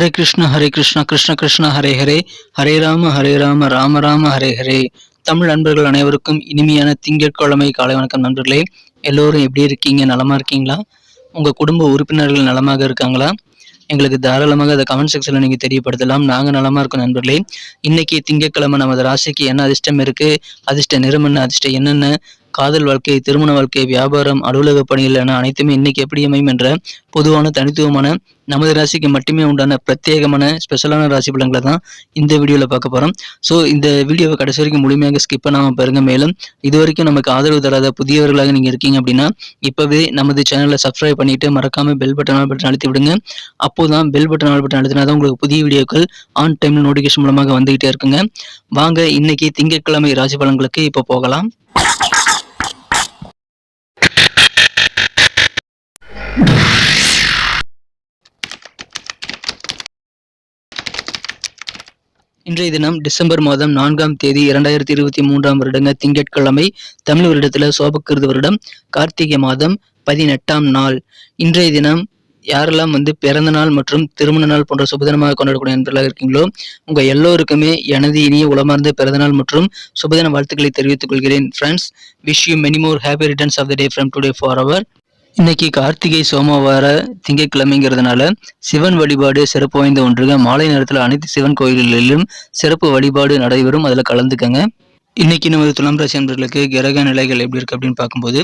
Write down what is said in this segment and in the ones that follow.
ஹரே கிருஷ்ண ஹரே கிருஷ்ண கிருஷ்ண கிருஷ்ண ஹரே ஹரே ஹரே ராம ஹரே ராம ராம ராம ஹரே ஹரே தமிழ் நண்பர்கள் அனைவருக்கும் இனிமையான திங்கட்கிழமை காலை வணக்கம் நண்பர்களே. எல்லோரும் எப்படி இருக்கீங்க? நலமா இருக்கீங்களா? உங்க குடும்ப உறுப்பினர்கள் நலமாக இருக்காங்களா? எங்களுக்கு தாராளமாக அதை கமெண்ட் செக்ஷனில் நீங்கள் தெரியப்படுத்தலாம். நாங்கள் நலமா இருக்கோம் நண்பர்களே. இன்னைக்கு திங்கட்கிழமை நமது ராசிக்கு என்ன அதிர்ஷ்டம் இருக்கு? அதிர்ஷ்ட நிறம் என்ன? அதிர்ஷ்டம் என்னென்ன காதல் வாழ்க்கை திருமண வாழ்க்கை வியாபாரம் அலுவலக பணிகள் என அனைத்துமே இன்னைக்கு எப்படி அமையும் என்ற பொதுவான தனித்துவமான நமது ராசிக்கு மட்டுமே உண்டான பிரத்யேகமான ஸ்பெஷலான ராசி பலன்களை தான் இந்த வீடியோவில் பார்க்க போகிறோம் ஸோ இந்த வீடியோவை கடைசி வரைக்கும் முழுமையாக ஸ்கிப் பண்ணாமல் பாருங்க. மேலும் இது வரைக்கும் நமக்கு ஆதரவு தராத புதியவர்களாக நீங்கள் இருக்கீங்க அப்படின்னா இப்போவே நமது சேனலை சப்ஸ்கிரைப் பண்ணிட்டு மறக்காம பெல் பட்டன் ஆல் பட்டன் அழுத்தி விடுங்க. அப்போதான் பெல் பட்டன் ஆல் பட்டன் அழுத்தினா தான் உங்களுக்கு புதிய வீடியோக்கள் ஆன் டைமில் நோட்டிஃபிகேஷன் மூலமாக வந்துகிட்டே இருக்குங்க. வாங்க இன்னைக்கு திங்கட்கிழமை ராசி பலன்களுக்கு இப்போ போகலாம். இன்றைய தினம் டிசம்பர் மாதம் நான்காம் தேதி இரண்டாயிரத்தி இருபத்தி மூன்றாம் வருடங்க திங்கட்கிழமை தமிழ் வருடத்துல சோபக்கிருது வருடம் கார்த்திகை மாதம் பதினெட்டாம் நாள். இன்றைய தினம் யாரெல்லாம் வந்து பிறந்த நாள் மற்றும் திருமண நாள் போன்ற சுபதினமாக கொண்டாடக்கூடிய நண்பர்களாக இருக்கீங்களோ உங்கள் எல்லோருக்குமே எனது இனிய உளமார்ந்த பிறந்தநாள் மற்றும் சுபதின வாழ்த்துக்களை தெரிவித்துக் கொள்கிறேன். Friends wish you many more happy returns of the day from today for our இன்னைக்கு கார்த்திகை சோமவார திங்கட்கிழமைங்கிறதுனால சிவன் வழிபாடு சிறப்பு வாய்ந்த ஒன்றுங்க. மாலை நேரத்தில் அனைத்து சிவன் கோயில்களிலும் சிறப்பு வழிபாடு நடைபெறும். அதில் கலந்துக்கங்க. இன்னைக்கு நமது துலாம் ராசி அன்பர்களுக்கு கிரக நிலைகள் எப்படி இருக்கு அப்படின்னு பார்க்கும்போது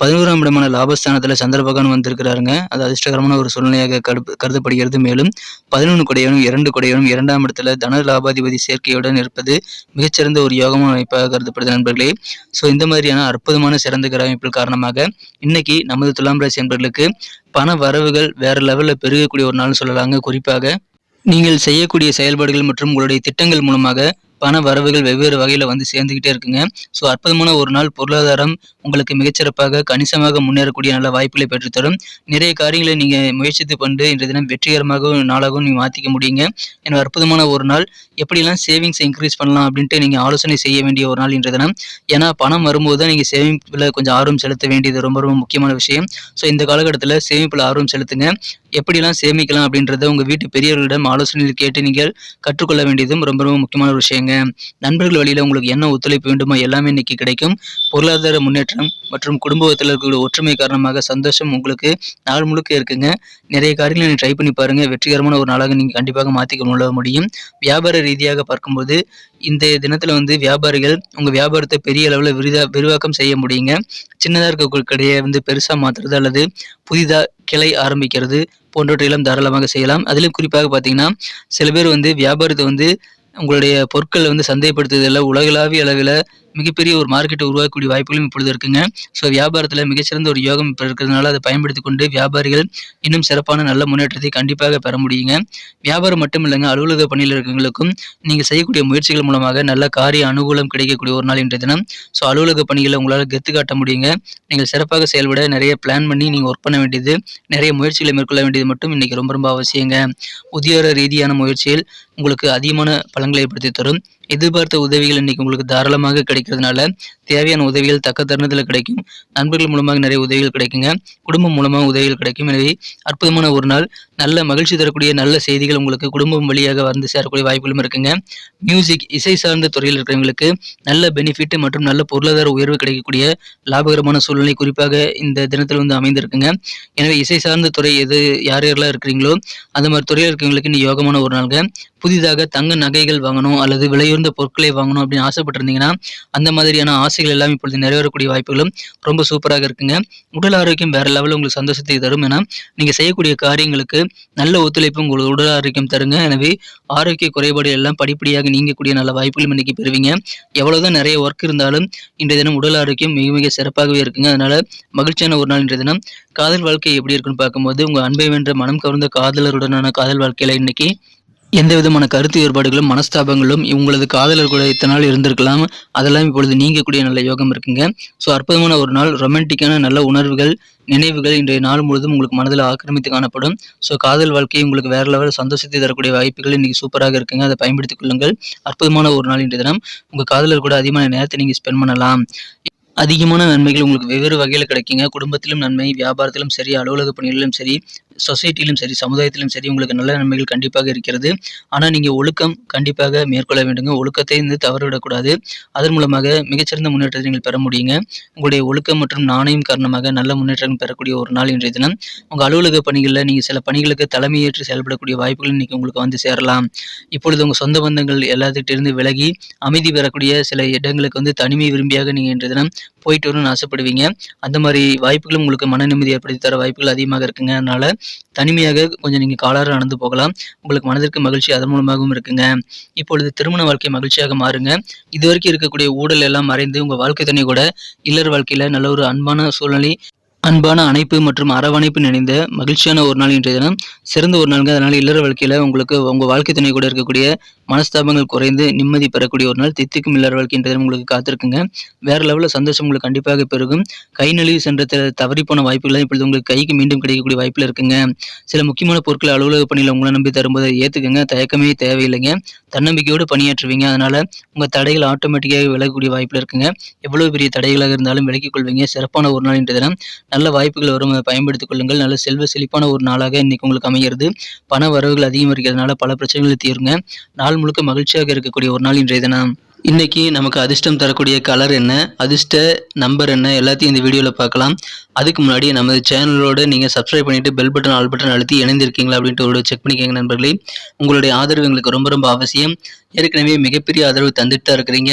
பதினோராம் இடமான லாபஸ்தானத்தில் சந்திர பகவான் வந்திருக்கிறாருங்க. அது அதிர்ஷ்டகரமான ஒரு சூழ்நிலையாக கருப்பு கருதப்படுகிறது. மேலும் பதினொன்று கொடையனும் இரண்டு கொடையனும் இரண்டாம் இடத்துல தன லாபாதிபதி சேர்க்கையுடன் இருப்பது மிகச்சிறந்த ஒரு யோகமான அமைப்பாக கருதப்படுது நண்பர்களே. ஸோ இந்த மாதிரியான அற்புதமான சிறந்த கிரக அமைப்பில் காரணமாக இன்னைக்கு நமது துலாம் ராசி அன்பர்களுக்கு பண வரவுகள் வேற லெவலில் பெருகக்கூடிய ஒரு நாள் சொல்லலாங்க. குறிப்பாக நீங்கள் செய்யக்கூடிய செயல்பாடுகள் மற்றும் உங்களுடைய திட்டங்கள் மூலமாக பண வரவுகள் வெவ்வேறு வகையில் வந்து சேர்ந்துக்கிட்டே இருக்குங்க. ஸோ அற்புதமான ஒரு நாள். பொருளாதாரம் உங்களுக்கு மிகச்சிறப்பாக கணிசமாக முன்னேறக்கூடிய நல்ல வாய்ப்புகளை பெற்றுத்தரும். நிறைய காரியங்களை நீங்கள் முயற்சித்து கொண்டு இன்றைய தினம் வெற்றிகரமாகவும் நாளாகவும் நீங்கள் மாற்றிக்க முடியுங்க. எனவே அற்புதமான ஒரு நாள். எப்படிலாம் சேவிங்ஸ் இன்க்ரீஸ் பண்ணலாம் அப்படின்ட்டு நீங்கள் ஆலோசனை செய்ய வேண்டிய ஒரு நாள் இன்றைய தினம். ஏன்னா பணம் வரும்போது தான் நீங்கள் சேமிப்பில் கொஞ்சம் ஆர்வம் செலுத்த வேண்டியது ரொம்ப ரொம்ப முக்கியமான விஷயம். ஸோ இந்த காலகட்டத்தில் சேமிப்பில் ஆர்வம் செலுத்துங்க. எப்படிலாம் சேமிக்கலாம் அப்படின்றத உங்கள் வீட்டு பெரியவர்களிடம் ஆலோசனையில் கேட்டு நீங்கள் கற்றுக்கொள்ள வேண்டியதும் ரொம்ப ரொம்ப முக்கியமான விஷயம் பாருங்க நண்பர்கள் வழியில் உங்களுக்கு என்ன ஒத்துழைப்பு வேண்டுமோ எல்லாமே இன்னைக்கு கிடைக்கும். பொருளாதார முன்னேற்றம் மற்றும் குடும்பத்தில் இருக்கக்கூடிய ஒற்றுமை காரணமாக சந்தோஷம் உங்களுக்கு நாள் முழுக்க இருக்குங்க. நிறைய காரியங்களை நீங்கள் ட்ரை பண்ணி பாருங்க. வெற்றிகரமான ஒரு நாளாக நீங்கள் கண்டிப்பாக மாற்றிக்க கொள்ள முடியும். வியாபார ரீதியாக பார்க்கும்போது இந்த தினத்தில் வந்து வியாபாரிகள் உங்கள் வியாபாரத்தை பெரிய அளவில் விரிதா விரிவாக்கம் செய்ய முடியுங்க. சின்னதாக இருக்கக்கூடிய கடையை வந்து பெருசாக மாற்றுறது அல்லது புதிதாக கிளை ஆரம்பிக்கிறது போன்றவற்றையெல்லாம் தாராளமாக செய்யலாம். அதிலும் குறிப்பாக பார்த்தீங்கன்னா சில பேர் வந்து வியாபாரத்தை வந்து உங்களுடைய பொருட்களை வந்து சந்தைப்படுத்துதலில் உலகளாவிய அளவில் மிகப்பெரிய ஒரு மார்க்கெட்டை உருவாக்கக்கூடிய வாய்ப்புகளும் இப்பொழுது இருக்குங்க. ஸோ வியாபாரத்தில் மிகச்சிறந்த ஒரு யோகம் இப்போ இருக்கிறதுனால அதை பயன்படுத்தி கொண்டு வியாபாரிகள் இன்னும் சிறப்பான நல்ல முன்னேற்றத்தை கண்டிப்பாக பெற முடியுங்க. வியாபாரம் மட்டும் இல்லைங்க அலுவலக பணியில் இருக்கிறவங்களுக்கும் நீங்கள் செய்யக்கூடிய முயற்சிகள் மூலமாக நல்ல காரிய அனுகூலம் கிடைக்கக்கூடிய ஒரு நாள் இன்றைய தினம். ஸோ அலுவலக பணிகளை உங்களால் கெத்து காட்ட முடியுங்க. நீங்கள் சிறப்பாக செயல்பட நிறைய பிளான் பண்ணி நீங்கள் ஒர்க் பண்ண வேண்டியது நிறைய முயற்சிகளை மேற்கொள்ள வேண்டியது மட்டும் இன்றைக்கி ரொம்ப ரொம்ப அவசியங்க. உத்தியோக ரீதியான முயற்சியில் உங்களுக்கு அதிகமான பலன்களை ஏற்படுத்தி தரும். எதிர்பார்த்த உதவிகள் இன்னைக்கு உங்களுக்கு தாராளமாக கிடைக்கிறதுனால தேவையான உதவிகள் தக்க தருணத்தில் கிடைக்கும். நண்பர்கள் மூலமாக நிறைய உதவிகள் கிடைக்குங்க. குடும்பம் மூலமாக உதவிகள் கிடைக்கும். எனவே அற்புதமான ஒரு நாள். நல்ல மகிழ்ச்சி தரக்கூடிய நல்ல செய்திகள் உங்களுக்கு குடும்பம் வழியாக வந்து சேரக்கூடிய வாய்ப்புகளும் இருக்குங்க. மியூசிக் இசை சார்ந்த துறையில் இருக்கிறவங்களுக்கு நல்ல பெனிஃபிட் மற்றும் நல்ல பொருளாதார உயர்வு கிடைக்கக்கூடிய லாபகரமான சூழ்நிலை குறிப்பாக இந்த தினத்தில் வந்து அமைந்திருக்குங்க. எனவே இசை சார்ந்த துறை எது யார் யாரெல்லாம் இருக்கிறீங்களோ அந்த மாதிரி துறையில் இருக்கிறவங்களுக்கு இன்னும் யோகமான ஒரு நாளுங்க. புதிதாக தங்க நகைகள் வாங்கணும் அல்லது உயர்ந்த பொருட்களை வாங்கணும் அப்படின்னு ஆசைப்பட்டிருந்தீங்கன்னா அந்த மாதிரியான ஆசைகள் எல்லாம் இப்பொழுது நிறைவேறக்கூடிய வாய்ப்புகளும் ரொம்ப சூப்பராக இருக்குங்க. உடல் ஆரோக்கியம் வேற லெவலில் உங்களுக்கு சந்தோஷத்தை தரும் ஏன்னா நீங்கள் செய்யக்கூடிய காரியங்களுக்கு நல்ல ஒத்துழைப்பு உங்களுக்கு உடல் ஆரோக்கியம் தருங்க. எனவே ஆரோக்கிய குறைபாடு எல்லாம் படிப்படியாக நீங்கக்கூடிய நல்ல வாய்ப்புகளும் இன்னைக்கு பெறுவீங்க. எவ்வளவுதான் நிறைய ஒர்க் இருந்தாலும் இன்றைய தினம் உடல் ஆரோக்கியம் மிக மிக சிறப்பாகவே இருக்குங்க. அதனால மகிழ்ச்சியான ஒரு நாள் இன்றைய தினம். காதல் வாழ்க்கை எப்படி இருக்குன்னு பார்க்கும்போது உங்கள் அன்பை வென்ற மனம் கவர்ந்த காதலருடனான காதல் வாழ்க்கையில இன்னைக்கு எந்த விதமான கருத்து வேறுபாடுகளும் மனஸ்தாபங்களும் உங்களது காதலர் கூட இத்தனை நாள் இருந்திருக்கலாம். அதெல்லாம் இப்பொழுது நீங்கக்கூடிய நல்ல யோகம் இருக்குங்க. ஸோ அற்புதமான ஒரு நாள் ரொமான்டிக்கான நல்ல உணர்வுகள் நினைவுகள் இன்றைய நாள் முழுவதும் உங்களுக்கு மனதில் ஆக்கிரமித்து காணப்படும். ஸோ காதல் வாழ்க்கை உங்களுக்கு வேற லெவல் சந்தோஷத்தை தரக்கூடிய வாய்ப்புகள் இன்னைக்கு சூப்பராக இருக்குங்க. அதை பயன்படுத்திக் கொள்ளுங்கள். அற்புதமான ஒரு நாள் இன்றைய தினம். உங்கள் காதலர் கூட அதிகமான நேரத்தை நீங்கள் ஸ்பெண்ட் பண்ணலாம். அதிகமான நன்மைகள் உங்களுக்கு வெவ்வேறு வகையில் கிடைக்குங்க. குடும்பத்திலும் நன்மை வியாபாரத்திலும் சரி அலுவலக பணிகளிலும் சரி சொசைட்டிலும் சரி சமுதாயத்திலும் சரி உங்களுக்கு நல்ல நன்மைகள் கண்டிப்பாக இருக்கிறது. ஆனால் நீங்கள் ஒழுக்கம் கண்டிப்பாக மேற்கொள்ள வேண்டுங்க ஒழுக்கத்தை வந்து தவறவிடக்கூடாது. அதன் மூலமாக மிகச்சிறந்த முன்னேற்றத்தை நீங்கள் பெற முடியுங்க. உங்களுடைய ஒழுக்கம் மற்றும் நாணயம் காரணமாக நல்ல முன்னேற்றம் பெறக்கூடிய ஒரு நாள் இன்றைய தினம். உங்கள் அலுவலக பணிகளில் நீங்கள் சில பணிகளுக்கு தலைமையேற்று செயல்படக்கூடிய வாய்ப்புகள் இன்னைக்கு உங்களுக்கு வந்து சேரலாம். இப்பொழுது உங்கள் சொந்த பந்தங்கள் எல்லாத்திட்டிருந்து விலகி அமைதி பெறக்கூடிய சில இடங்களுக்கு வந்து தனிமை விரும்பியாக நீங்கள் இன்றைய தினம் போயிட்டு வரணும்னு ஆசைப்படுவீங்க. அந்த மாதிரி வாய்ப்புகளும் உங்களுக்கு மன நிம்மதி ஏற்படுத்தி தர வாய்ப்புகள் அதிகமாக இருக்குங்கறனால தனிமையாக கொஞ்சம் நீங்கள் காலாறு நடந்து போகலாம். உங்களுக்கு மனதிற்கு மகிழ்ச்சி அதன் மூலமாகவும் இருக்குங்க. இப்பொழுது திருமண வாழ்க்கை மகிழ்ச்சியாக மாறுங்க. இது வரைக்கும் இருக்கக்கூடிய ஊழல் எல்லாம் மறைந்து உங்கள் வாழ்க்கை துணை கூட இல்லற வாழ்க்கையில் நல்ல ஒரு அன்பான சூழ்நிலை அன்பான அணைப்பு மற்றும் அரவணைப்பு நினைந்த மகிழ்ச்சியான ஒரு நாள் இன்றைய தினம். சிறந்த ஒரு நாளுங்க. அதனால் இல்லற வாழ்க்கையில் உங்களுக்கு உங்கள் வாழ்க்கை துணை கூட இருக்கக்கூடிய மனஸ்தாபங்கள் குறைந்து நிம்மதி பெறக்கூடிய ஒரு நாள். தித்திக்கும் இல்லற வாழ்க்கை இன்றைய தினம் உங்களுக்கு காத்திருக்குங்க. வேற லெவலில் சந்தோஷம் உங்களுக்கு கண்டிப்பாக பெருகும். கை நழுவி சென்ற தவறிப்போன வாய்ப்புகள் இப்பொழுது உங்களுக்கு கைக்கு மீண்டும் கிடைக்கக்கூடிய வாய்ப்பில் இருக்குங்க. சில முக்கியமான பொருட்களை அலுவலக பணியில் உங்களை நம்பி தரும்போது ஏற்றுக்குங்க தயக்கமே தேவையில்லைங்க. தன்னம்பிக்கையோடு பணியாற்றுவீங்க. அதனால உங்கள் தடைகள் ஆட்டோமேட்டிக்காக விலகக்கூடிய வாய்ப்பில் இருக்குங்க. எவ்வளவு பெரிய தடைகளாக இருந்தாலும் விலக்கிக் கொள்வீங்க. சிறப்பான ஒரு நாள் இன்றைய தினம். நல்ல வாய்ப்புகள் வரும். அதை பயன்படுத்திக் கொள்ளுங்கள். நல்ல செல்வ செழிப்பான ஒரு நாளாக இன்னைக்கு உங்களுக்கு அமைகிறது. பண வரவுகள் அதிகம் இருக்கிறதுனால பல பிரச்சனைகளை தீருங்க. நாள் முழுக்க மகிழ்ச்சியாக இருக்கக்கூடிய ஒரு நாள் இன்றைய தினம். இன்னைக்கு நமக்கு அதிர்ஷ்டம் தரக்கூடிய கலர் என்ன? அதிர்ஷ்ட நம்பர் என்ன? எல்லாத்தையும் இந்த வீடியோவில் பார்க்கலாம். அதுக்கு முன்னாடி நமது சேனலோடு நீங்கள் சப்ஸ்கிரைப் பண்ணிவிட்டு பெல் பட்டன் ஆல் பட்டன் அழுத்தி இணைந்திருக்கீங்களா அப்படின்ட்டு ஒரு செக் பண்ணிக்கோங்க நண்பர்களே. உங்களுடைய ஆதரவு எங்களுக்கு ரொம்ப ரொம்ப அவசியம். ஏற்கனவே மிகப்பெரிய ஆதரவு தந்துட்டு தான் இருக்கிறீங்க.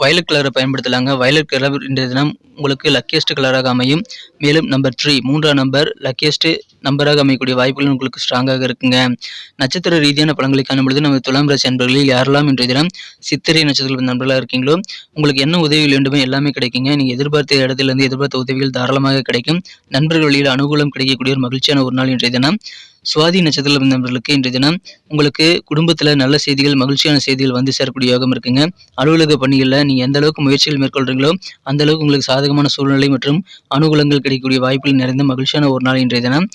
வயலட் கலரை பயன்படுத்தலாங்க. வயலட் கலர் இன்றைய தினம் உங்களுக்கு லக்கியஸ்ட் கலராக அமையும். மேலும் நம்பர் த்ரீ மூன்றாம் நம்பர் லக்கியஸ்ட் நம்பராக அமையக்கூடிய வாய்ப்புகள் உங்களுக்கு ஸ்ட்ராங்காக இருக்குங்க. நட்சத்திர ரீதியான பலன்களை காணும் பொழுது நம்ம துலாம் ராசி அன்பர்களில் யாரெல்லாம் இன்றைய தினம் சித்திரை நட்சத்திர நண்பர்களாக இருக்கீங்களோ உங்களுக்கு என்ன உதவிகள் வேண்டுமோ எல்லாமே கிடைக்குங்க. நீங்கள் எதிர்பார்த்த இடத்துல இருந்து எதிர்பார்த்த உதவிகள் தாராளமாக கிடைக்கும். நண்பர்கள் வழியில் அனுகூலம் கிடைக்கக்கூடிய ஒரு மகிழ்ச்சியான ஒரு நாள் இன்றைய தினம். சுவாதி நட்சத்திர நண்பர்களுக்கு இன்றைய தினம் உங்களுக்கு குடும்பத்தில் நல்ல செய்திகள் மகிழ்ச்சியான செய்திகள் வந்து சேரக்கூடிய யோகம் இருக்குங்க. அலுவலக பணிகளில் நீங்கள் எந்த அளவுக்கு முயற்சிகள் மேற்கொள்றீங்களோ அந்த அளவுக்கு உங்களுக்கு சாதகமான சூழ்நிலை மற்றும் அனுகூலங்கள் கிடைக்கக்கூடிய வாய்ப்புகள் நிறைந்த மகிழ்ச்சியான ஒரு நாள் இன்றைய தினம்.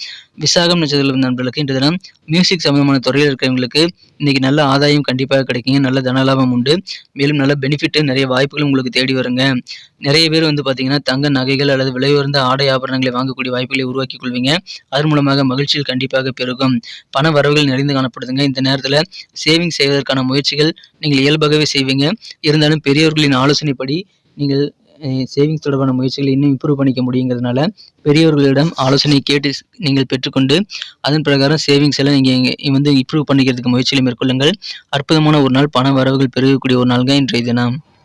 விசாகம் நட்சத்திர நண்பர்களுக்கு இன்று தினம் மியூசிக் சம்பந்தமான துறையில் இருக்கிறவங்களுக்கு இன்னைக்கு நல்ல ஆதாயம் கண்டிப்பாக கிடைக்குங்க. நல்ல தனலாபம் உண்டு. மேலும் நல்ல பெனிஃபிட்டு நிறைய வாய்ப்புகள் உங்களுக்கு தேடி வருங்க. நிறைய பேர் வந்து பார்த்தீங்கன்னா தங்க நகைகள் அல்லது விலை உயர்ந்த ஆடை ஆபரணங்களை வாங்கக்கூடிய வாய்ப்புகளை உருவாக்கி கொள்வீங்க. அதன் மூலமாக மகிழ்ச்சியில் கண்டிப்பாக பெருகும். பண வரவுகள் நிறைந்து காணப்படுதுங்க. இந்த நேரத்தில் சேவிங் செய்வதற்கான முயற்சிகள் நீங்கள் இயல்பாகவே செய்வீங்க. இருந்தாலும் பெரியவர்களின் ஆலோசனைப்படி நீங்கள் சேவிங்ஸ் தொடர்பான முயற்சிகளை இன்னும் இம்ப்ரூவ் பண்ணிக்க முடியுங்கிறதுனால பெரியவர்களிடம் ஆலோசனை கேட்டு நீங்கள் பெற்றுக்கொண்டு அதன் பிரகாரம் சேவிங்ஸ் எல்லாம் நீங்கள் வந்து இம்ப்ரூவ் பண்ணிக்கிறதுக்கு முயற்சிகளை மேற்கொள்ளுங்கள். அற்புதமான ஒரு நாள் பண வரவுகள் பெருகக்கூடிய ஒரு நாள்ங்க இன்றைய தினம்.